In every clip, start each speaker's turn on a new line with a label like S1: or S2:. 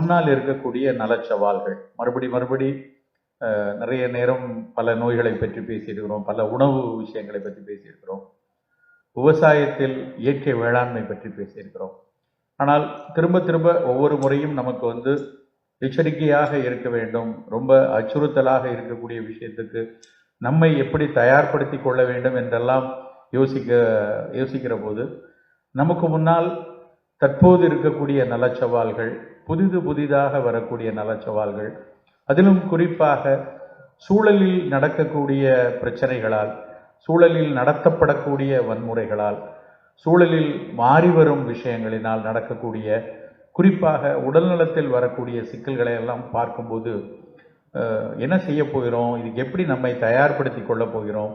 S1: முன்னால் இருக்கக்கூடிய நலச்சவால்கள். மறுபடி மறுபடி நிறைய நேரம் பல நோய்களை பற்றி பேசியிருக்கிறோம் பல உணவு விஷயங்களை பற்றி பேசியிருக்கிறோம். விவசாயத்தில் இயற்கை வேளாண்மை பற்றி பேசியிருக்கிறோம். ஆனால் திரும்ப திரும்ப ஒவ்வொரு முறையும் நமக்கு வந்து எச்சரிக்கையாக இருக்க வேண்டும் ரொம்ப அச்சுறுத்தலாக இருக்கக்கூடிய விஷயத்துக்கு நம்மை எப்படி தயார்படுத்தி கொள்ள வேண்டும் என்றெல்லாம் யோசிக்க யோசிக்கிற போது நமக்கு முன்னால் தற்போது இருக்கக்கூடிய நலச்சவால்கள் புதிது புதிதாக வரக்கூடிய நலச்சவால்கள். அதிலும் குறிப்பாக சூழலில் நடக்கக்கூடிய பிரச்சனைகளால் சூழலில் நடத்தப்படக்கூடிய வன்முறைகளால் சூழலில் மாறி வரும் விஷயங்களினால் நடக்கக்கூடிய குறிப்பாக உடல்நலத்தில் வரக்கூடிய சிக்கல்களை எல்லாம் பார்க்கும்போது என்ன செய்ய போகிறோம்? இதுக்கு எப்படி நம்மை தயார்படுத்தி கொள்ள போகிறோம்?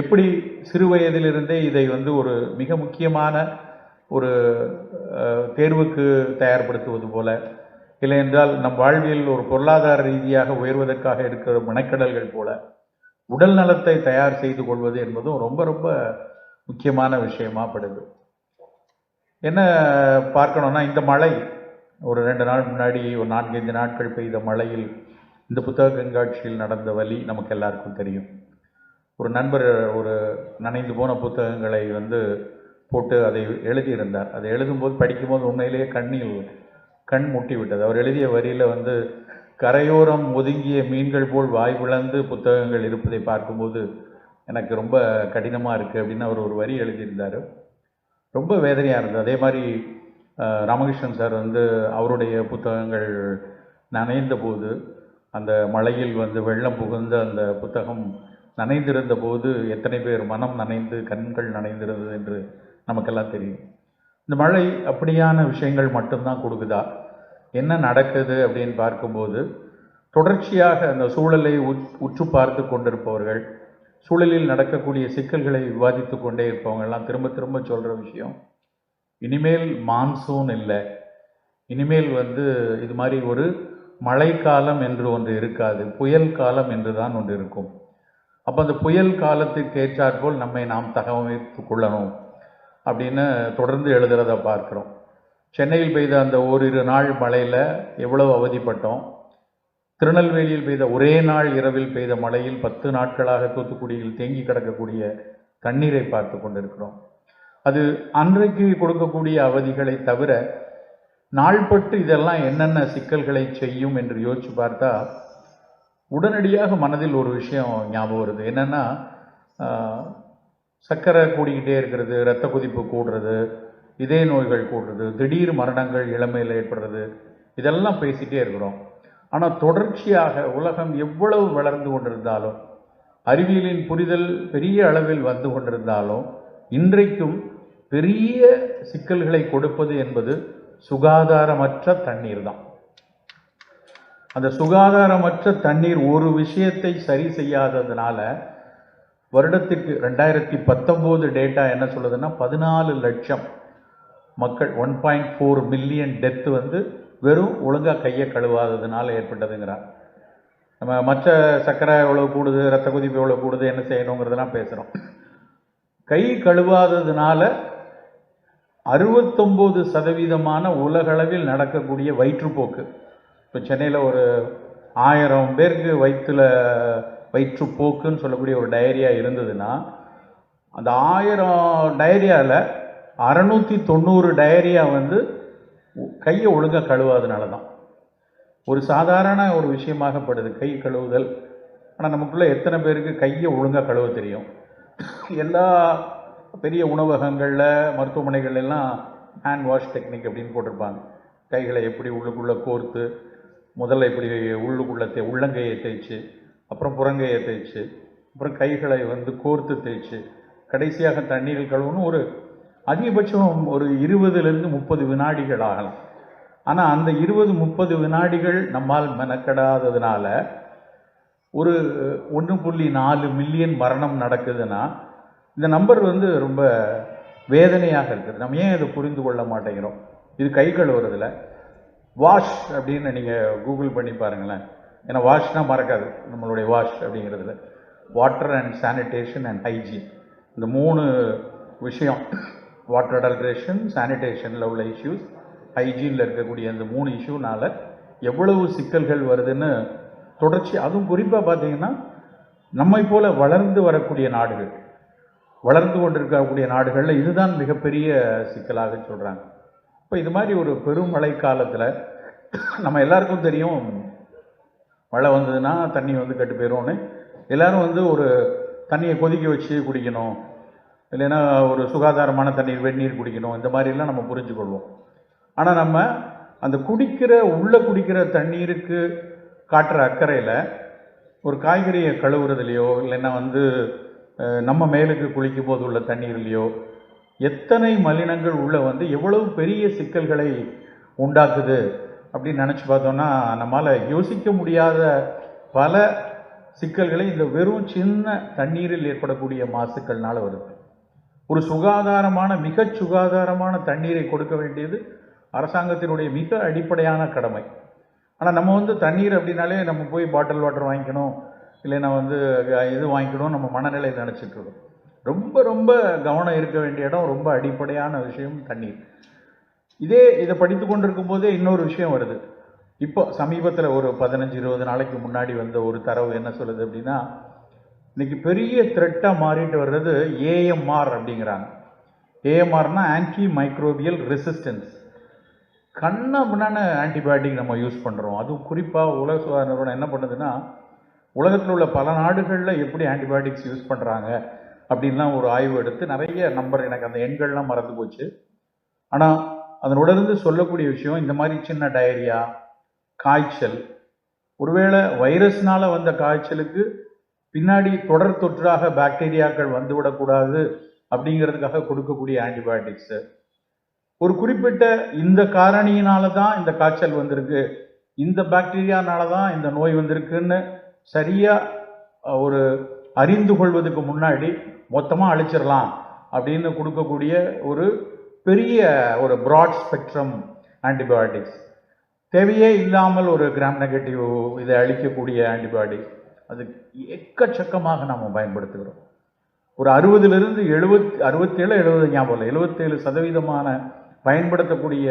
S1: எப்படி சிறு வயதிலிருந்தே இதை வந்து ஒரு மிக முக்கியமான ஒரு தேர்வுக்கு தயார்படுத்துவது போல. இல்லை என்றால் நம் வாழ்வியல் ஒரு பொருளாதார ரீதியாக உயர்வதற்காக இருக்கிற மனக்கடல்கள் போல உடல் நலத்தை தயார் செய்து கொள்வது என்பதும் ரொம்ப ரொம்ப முக்கியமான விஷயமாகப்படுது என்ன பார்க்கணும்னா இந்த மழை ஒரு ரெண்டு நாள் முன்னாடி ஒரு நான்கைந்து நாட்கள் பெய்த மழையில் இந்த புத்தக கண்காட்சியில் நடந்த வழி நமக்கு எல்லாருக்கும் தெரியும். ஒரு நண்பர் ஒரு நனைந்து போன புத்தகங்களை வந்து போட்டு அதை எழுதியிருந்தார். அதை எழுதும்போது படிக்கும்போது உண்மையிலேயே கண்ணில் கண் முட்டி விட்டது அவர் எழுதிய வரியில் வந்து கரையோரம் ஒதுங்கிய மீன்கள் போல் வாய் விளந்து புத்தகங்கள் இருப்பதை பார்க்கும்போது எனக்கு ரொம்ப கடினமாக இருக்குது அப்படின்னு அவர் ஒரு வரி எழுதியிருந்தார். ரொம்ப வேதனையாக இருந்தது. அதே மாதிரி ராமகிருஷ்ணன் சார் வந்து அவருடைய புத்தகங்கள் நனைந்த போது அந்த மழையில் வந்து வெள்ளம் புகுந்த அந்த புத்தகம் நனைந்திருந்த போது எத்தனை பேர் மனம் நனைந்து கண்கள் நனைந்திருந்தது என்று நமக்கெல்லாம் தெரியும். இந்த மழை அப்படியான விஷயங்கள் மட்டும்தான் கொடுக்குதா? என்ன நடக்குது அப்படின்னு பார்க்கும்போது தொடர்ச்சியாக அந்த சூழலை உற்று பார்த்து கொண்டிருப்பவர்கள் சூழலில் நடக்கக்கூடிய சிக்கல்களை விவாதித்து கொண்டே இருப்பவங்கெல்லாம் திரும்ப திரும்ப சொல்கிற விஷயம் இனிமேல் மான்சூன் இல்லை. இனிமேல் வந்து இது மாதிரி ஒரு மழைக்காலம் என்று ஒன்று இருக்காது. புயல் காலம் என்று தான் ஒன்று இருக்கும். அப்போ அந்த புயல் காலத்துக்கு ஏற்றாற்போல் நம்மை நாம் தகவமைத்து கொள்ளணும். அப்படின்னு தொடர்ந்து எழுதுகிறத பார்க்குறோம். சென்னையில் பெய்த அந்த ஓரிரு நாள் மழையில் எவ்வளவு அவதிப்பட்டோம். திருநெல்வேலியில் பெய்த ஒரே நாள் இரவில் பெய்த மழையில் பத்து நாட்களாக தூத்துக்குடியில் தேங்கி கிடக்கக்கூடிய தண்ணீரை பார்த்து கொண்டிருக்கிறோம். அது அன்றைக்கு கொடுக்கக்கூடிய அவதிகளை தவிர நாள்பட்டு இதெல்லாம் என்னென்ன சிக்கல்களை செய்யும் என்று யோசிச்சு பார்த்தா உடனடியாக மனதில் ஒரு விஷயம் ஞாபகம் வருது. என்னென்னா சர்க்கரை கூடிக்கிட்டே இருக்கிறது இரத்த கொதிப்பு கூடுறது இதய நோய்கள் கூடுறது திடீர் மரணங்கள் இளமையில் ஏற்படுறது இதெல்லாம் பேசிகிட்டே இருக்கிறோம். ஆனால் தொடர்ச்சியாக உலகம் எவ்வளவு வளர்ந்து கொண்டிருந்தாலும் அறிவியலின் புரிதல் பெரிய அளவில் வந்து கொண்டிருந்தாலும் இன்றைக்கும் பெரிய சிக்கல்களை கொடுப்பது என்பது சுகாதாரமற்ற தண்ணீர் தான். அந்த சுகாதாரமற்ற தண்ணீர் ஒரு விஷயத்தை சரி செய்யாததுனால வருடத்துக்கு ரெண்டாயிரத்தி பத்தொம்போது டேட்டா என்ன சொல்லுதுன்னா பதினாலு லட்சம் மக்கள் one point four million death வந்து வெறும் ஒழுங்காக கையை கழுவாததுனால ஏற்பட்டதுங்கிறார். நம்ம மற்ற சர்க்கரை எவ்வளோ கூடுது ரத்த கொதிப்பு எவ்வளோ கூடுது என்ன செய்யணுங்கிறதெல்லாம் பேசுகிறோம் கை கழுவாததுனால அறுபத்தொம்போது சதவீதமான உலகளவில் நடக்கக்கூடிய வயிற்றுப்போக்கு. இப்போ சென்னையில் ஒரு ஆயிரம் பேருக்கு வயிற்றுல வயிற்றுப்போக்குன்னு சொல்லக்கூடிய ஒரு டயரியா இருந்ததுன்னா அந்த ஆயிரம் டயரியாவில் அறநூற்றி தொண்ணூறு டயரியா வந்து கையை ஒழுங்காக கழுவாதனால தான் ஒரு சாதாரண ஒரு விஷயமாகப்படுது கை கழுவுதல். ஆனால் நமக்குள்ளே எத்தனை பேருக்கு கையை ஒழுங்காக கழுவ தெரியும்? எல்லா பெரிய உணவகங்களில் மருத்துவமனைகள் எல்லாம் ஹேண்ட் வாஷ் டெக்னிக் அப்படின்னு போட்டிருப்பாங்க. கைகளை எப்படி உள்ளுக்குள்ளே கோர்த்து முதல்ல இப்படி உள்ளுக்குள்ளே தே உள்ளங்கையை தேய்ச்சி அப்புறம் புறங்கையை தேய்ச்சி அப்புறம் கைகளை வந்து கோர்த்து தேய்ச்சி கடைசியாக தண்ணீரில் கழுவணும். ஒரு அதிகபட்சம் ஒரு இருபதுலேருந்து முப்பது வினாடிகள் ஆகலாம். ஆனால் அந்த இருபது முப்பது வினாடிகள் நம்மால் மெனக்கடாததுனால ஒரு ஒன்று புள்ளி நாலு மில்லியன் மரணம் நடக்குதுன்னா இந்த நம்பர் வந்து ரொம்ப வேதனையாக இருக்குது. நம்ம ஏன் இதை புரிந்து கொள்ள மாட்டேங்கிறோம்? இது கை கழுவுறதுல. வாஷ் அப்படின்னு நீங்கள் கூகுள் பண்ணி பாருங்களேன். ஏன்னா வாஷ்னால் மறக்காது. நம்மளுடைய வாஷ் அப்படிங்கிறதுல. Water and sanitation and hygiene இந்த மூணு விஷயம். வாட்டர் அடல்ட்ரேஷன் சானிடேஷனில் உள்ள இஷ்யூஸ் ஹைஜீனில் இருக்கக்கூடிய இந்த மூணு இஷ்யூனால் எவ்வளவு சிக்கல்கள் வருதுன்னு தொடர்ச்சி அதுவும் குறிப்பாக பார்த்தீங்கன்னா நம்மை போல வளர்ந்து வரக்கூடிய நாடுகள் வளர்ந்து கொண்டிருக்கக்கூடிய நாடுகளில் இதுதான் மிகப்பெரிய சிக்கலாக சொல்கிறாங்க இப்போ இது மாதிரி ஒரு பெரும் மழை காலத்தில் நம்ம எல்லாருக்கும் தெரியும் மழை வந்ததுன்னா தண்ணி வந்து கெட்டு போயிடும்னு எல்லோரும் வந்து ஒரு தண்ணியை கொதிக்க வச்சு குடிக்கணும். இல்லைன்னா ஒரு சுகாதாரமான தண்ணீர் வெந்நீர் குடிக்கணும். இந்த மாதிரிலாம் நம்ம புரிஞ்சுக்கொள்வோம். ஆனால் நம்ம அந்த குடிக்கிற உள்ளே குடிக்கிற தண்ணீருக்கு காட்டுற அக்கறையில் ஒரு காய்கறியை கழுவுறதுலையோ இல்லைன்னா வந்து நம்ம மேலுக்கு குளிக்கும் போது உள்ள தண்ணீர்லையோ எத்தனை மலினங்கள் உள்ள வந்து எவ்வளவு பெரிய சிக்கல்களை உண்டாக்குது அப்படின்னு நினச்சி பார்த்தோன்னா நம்மால் யோசிக்க முடியாத பல சிக்கல்களை இந்த வெறும் சின்ன தண்ணீரில் ஏற்படக்கூடிய மாசுக்கள்னால் வருது. ஒரு சுகாதாரமான மிக சுகாதாரமான தண்ணீரை கொடுக்க வேண்டியது அரசாங்கத்தினுடைய மிக அடிப்படையான கடமை. ஆனால் நம்ம வந்து தண்ணீர் அப்படின்னாலே நம்ம போய் பாட்டில் வாட்டர் வாங்கிக்கணும் இல்லைன்னா வந்து இது வாங்கிக்கணும் நம்ம மனநிலை நினச்சிட்டு இருக்கோம். ரொம்ப ரொம்ப கவனம் இருக்க வேண்டிய இடம் ரொம்ப அடிப்படையான விஷயம் தண்ணீர். இதே இதை படித்து கொண்டிருக்கும் போதே இன்னொரு விஷயம் வருது. இப்போ சமீபத்தில் ஒரு பதினஞ்சு இருபது நாளைக்கு முன்னாடி வந்த ஒரு தரவு என்ன சொல்லுது அப்படின்னா இன்னைக்கு பெரிய த்ரெட்டாக மாறிட்டு வர்றது ஏஎம்ஆர் அப்படிங்கிறாங்க. ஏஎம்ஆர்னா ஆன்டி மைக்ரோபியல் ரெசிஸ்டன்ஸ் கண்ணா முன்னான ஆன்டிபயோட்டிக் நம்ம யூஸ் பண்ணுறோம் அதுவும் குறிப்பாக உலக சுகாதார நிறுவனம் என்ன பண்ணுதுன்னா உலகத்தில் உள்ள பல நாடுகளில் எப்படி ஆன்டிபயோட்டிக்ஸ் யூஸ் பண்ணுறாங்க அப்படின்லாம் ஒரு ஆய்வு எடுத்து நிறைய நம்பர் எனக்கு அந்த எண்கள்லாம் மறந்து போச்சு. ஆனால் அதனுடர்ந்து சொல்லக்கூடிய விஷயம் இந்த மாதிரி சின்ன டயரியா காய்ச்சல். ஒருவேளை வைரஸ்னால் வந்த காய்ச்சலுக்கு பின்னாடி தொடர் தொற்றாக பாக்டீரியாக்கள் வந்துவிடக்கூடாது அப்படிங்கிறதுக்காக கொடுக்கக்கூடிய ஆன்டிபயோட்டிக்ஸு ஒரு குறிப்பிட்ட இந்த காரணியினால தான் இந்த காய்ச்சல் வந்திருக்கு. இந்த பாக்டீரியானால தான் இந்த நோய் வந்திருக்குன்னு சரியாக ஒரு அறிந்து கொள்வதற்கு முன்னாடி மொத்தமாக அழிச்சிடலாம் அப்படின்னு கொடுக்கக்கூடிய ஒரு பெரிய ஒரு ப்ராட் ஸ்பெக்ட்ரம் ஆன்டிபயோட்டிக்ஸ் தேவையே இல்லாமல் ஒரு கிராம் நெகட்டிவ் இதை அழிக்கக்கூடிய ஆன்டிபயோட்டிக் அது எக்கச்சக்கமாக நாம் பயன்படுத்துகிறோம். ஒரு அறுபதுலேருந்து எழுபத் அறுபத்தேழு எழுபது ஞாபகம் இல்லை எழுபத்தேழு சதவீதமான பயன்படுத்தக்கூடிய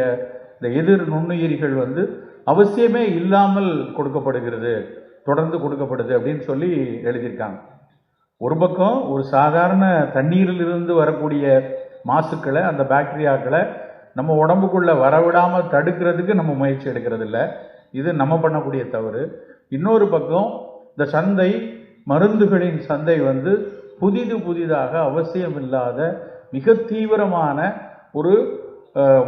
S1: இந்த எதிர் நுண்ணுயிரிகள் வந்து அவசியமே இல்லாமல் கொடுக்கப்படுகிறது தொடர்ந்து கொடுக்கப்படுது அப்படின்னு சொல்லி எழுதியிருக்காங்க. ஒரு பக்கம் ஒரு சாதாரண தண்ணீரிலிருந்து வரக்கூடிய மாசுக்களை அந்த பாக்டீரியாக்களை நம்ம உடம்புக்குள்ளே வரவிடாமல் தடுக்கிறதுக்கு நம்ம முயற்சி எடுக்கிறது இல்லை இது நம்ம பண்ணக்கூடிய தவறு. இன்னொரு பக்கம் இந்த சந்தை மருந்துகளின் சந்தை வந்து புதிது புதிதாக அவசியமில்லாத மிக தீவிரமான ஒரு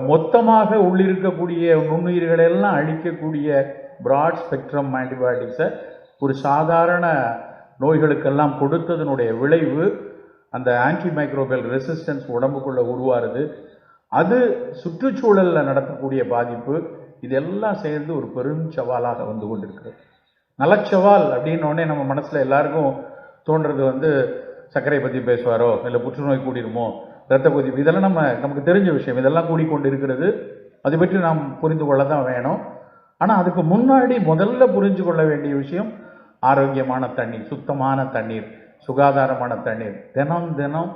S1: மொத்தமாக உள்ளிருக்கக்கூடிய நுண்ணுயிர்களை எல்லாம் அழிக்கக்கூடிய ப்ராட் ஸ்பெக்ட்ரம் ஆன்டிபயோட்டிக்ஸை ஒரு சாதாரண நோய்களுக்கெல்லாம் கொடுத்ததனுடைய விளைவு அந்த ஆன்டி மைக்ரோபியல் ரெசிஸ்டன்ஸ் உடம்புக்குள்ளே உருவாருது அது சுற்றுச்சூழலில் நடத்தக்கூடிய பாதிப்பு இதெல்லாம் சேர்ந்து ஒரு பெரும் சவாலாக வந்து கொண்டிருக்கிறது. நலச்சவால் அப்படின்னோடனே நம்ம மனசில் எல்லாருக்கும் தோன்றது வந்து சர்க்கரை பற்றி பேசுவாரோ இல்லை புற்றுநோய் கூடிடுமோ இரத்த கொதிப்பு இதெல்லாம் நம்ம நமக்கு தெரிஞ்ச விஷயம். இதெல்லாம் கூடிக்கொண்டு இருக்கிறது அதை பற்றி நாம் புரிந்து கொள்ள தான் வேணும். ஆனால் அதுக்கு முன்னாடி முதல்ல புரிஞ்சு கொள்ள வேண்டிய விஷயம் ஆரோக்கியமான தண்ணீர் சுத்தமான தண்ணீர். சுகாதாரமான தண்ணீர். தினம் தினம்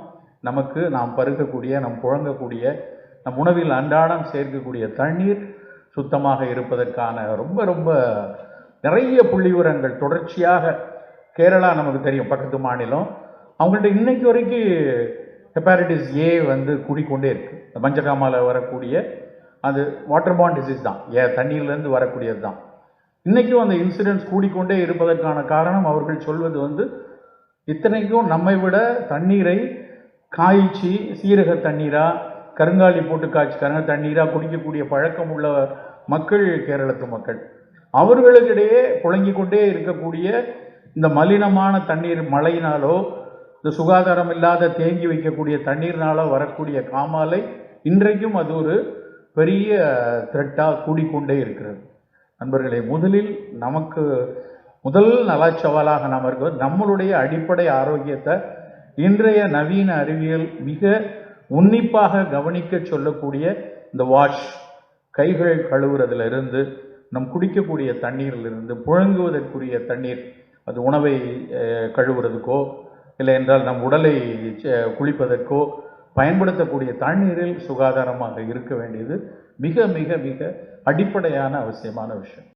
S1: நமக்கு நாம் பருகக்கூடிய நம் புழங்கக்கூடிய நம் உணவில் அன்றாடம் சேர்க்கக்கூடிய தண்ணீர் சுத்தமாக இருப்பதற்கான ரொம்ப ரொம்ப நிறைய புள்ளிவிவரங்கள் தொடர்ச்சியாக கேரளா நமக்கு தெரியும் பக்கத்து மாநிலம். அவங்கள்ட்ட இன்னைக்கு வரைக்கும் ஹெப்பாரிட்டிஸ் ஏ வந்து கூடிக்கொண்டே இருக்குது இந்த மஞ்சகாமாவில் வரக்கூடிய அது வாட்டர் பாண்ட் டிசீஸ் தான். ஏ தண்ணீர்லேருந்து வரக்கூடியது தான். இன்றைக்கும் அந்த இன்சிடென்ட்ஸ் கூடிக்கொண்டே இருப்பதற்கான காரணம் அவர்கள் சொல்வது வந்து இத்தனைக்கும் நம்மை விட தண்ணீரை காய்ச்சி சீரக தண்ணீராக கருங்காலி போட்டு காய்ச்சி கருங்க தண்ணீராக குடிக்கக்கூடிய பழக்கம் உள்ள மக்கள் கேரளத்து மக்கள். அவர்களுக்கிடையே புழங்கிக் கொண்டே இருக்கக்கூடிய இந்த மலினமான தண்ணீர் மழையினாலோ இந்த சுகாதாரம் இல்லாத தேங்கி வைக்கக்கூடிய தண்ணீர்னாலோ வரக்கூடிய காமாலை இன்றைக்கும் அது ஒரு பெரிய த்ரெட்டாக கூடிக்கொண்டே இருக்கிறது. நண்பர்களே முதலில் நமக்கு முதல் நலச்சவாலாக நாம் இருக்கிறது நம்மளுடைய அடிப்படை ஆரோக்கியத்தை இன்றைய நவீன அறிவியல் மிக உன்னிப்பாக கவனிக்க சொல்லக்கூடிய இந்த வாஷ் கைகள் கழுவுறதுலேருந்து நம் குடிக்கக்கூடிய தண்ணீரிலிருந்து புழங்குவதற்குரிய தண்ணீர் அது உணவை கழுவுறதுக்கோ இல்லை என்றால் நம் உடலை குளிப்பதற்கோ பயன்படுத்தக்கூடிய தண்ணீரில் சுகாதாரமாக இருக்க வேண்டியது மிக மிக மிக அடிப்படையான அவசியமான விஷயம்.